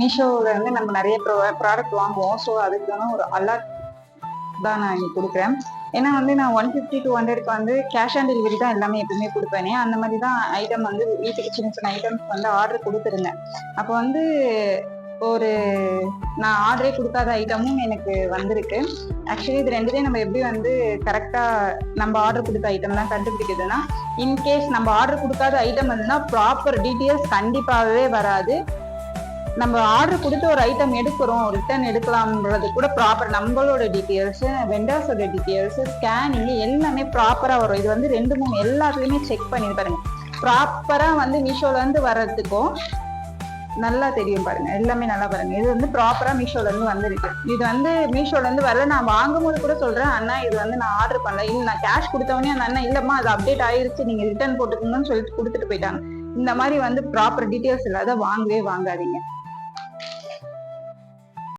மீஷோவில் வந்து நம்ம நிறைய ப்ராடக்ட் வாங்குவோம். ஸோ அதுக்கான ஒரு அலர்ட் தான் நான் இங்கே கொடுக்குறேன். ஏன்னா வந்து நான் ஒன் ஃபிஃப்டி டூ ஹண்ட்ரட்க்கு வந்து கேஷ் ஆன் டெலிவரி தான் எல்லாமே எப்பவுமே கொடுப்பேனே. அந்த மாதிரி தான் ஐட்டம் வந்து வீட்டுக்கு சின்ன சின்ன ஐட்டம்ஸ் வந்து ஆர்டர் கொடுத்துருந்தேன். அப்போ வந்து ஒரு நான் ஆர்டரே கொடுக்காத ஐட்டமும் எனக்கு வந்திருக்கு. ஆக்சுவலி இது ரெண்டுமே நம்ம எப்படி வந்து கரெக்டாக நம்ம ஆர்டர் கொடுத்த ஐட்டம் தான் கண்டுபிடிக்குதுன்னா இன்கேஸ் நம்ம ஆர்டர் கொடுக்காத ஐட்டம் வந்துன்னா ப்ராப்பர் டீட்டெயில்ஸ் கண்டிப்பாகவே வராது. நம்ம ஆர்டர் கொடுத்து ஒரு ஐட்டம் எடுக்கிறோம் ரிட்டர்ன் எடுக்கலாம்ன்றது கூட ப்ராப்பர் நம்மளோட டீட்டெயில்ஸ் வெண்டர்ஸோட டீட்டெயில்ஸ் ஸ்கேனிங் எல்லாமே ப்ராப்பராக வரும். இது வந்து ரெண்டு மூணு எல்லாத்துலேயுமே செக் பண்ணி பாருங்க. ப்ராப்பராக வந்து மீஷோல இருந்து வர்றதுக்கும் நல்லா தெரியும் பாருங்க. எல்லாமே நல்லா பாருங்க. இது வந்து ப்ராப்பரா மீஷோல இருந்து வந்திருக்கு. இது வந்து மீஷோல இருந்து வரல. நான் வாங்கும்போது கூட சொல்றேன் அண்ணா இது வந்து நான் ஆர்டர் பண்ணல. இல்ல நான் கேஷ் கொடுத்தவொடனே அந்த அண்ணா இல்லம்மா அது அப்டேட் ஆயிருச்சு. நீங்க ரிட்டர்ன் போட்டுக்கணும்னு சொல்லிட்டு கொடுத்துட்டு போயிட்டாங்க. இந்த மாதிரி வந்து ப்ராப்பர் டீட்டெயில்ஸ் இல்லாத வாங்கவே வாங்காதீங்க.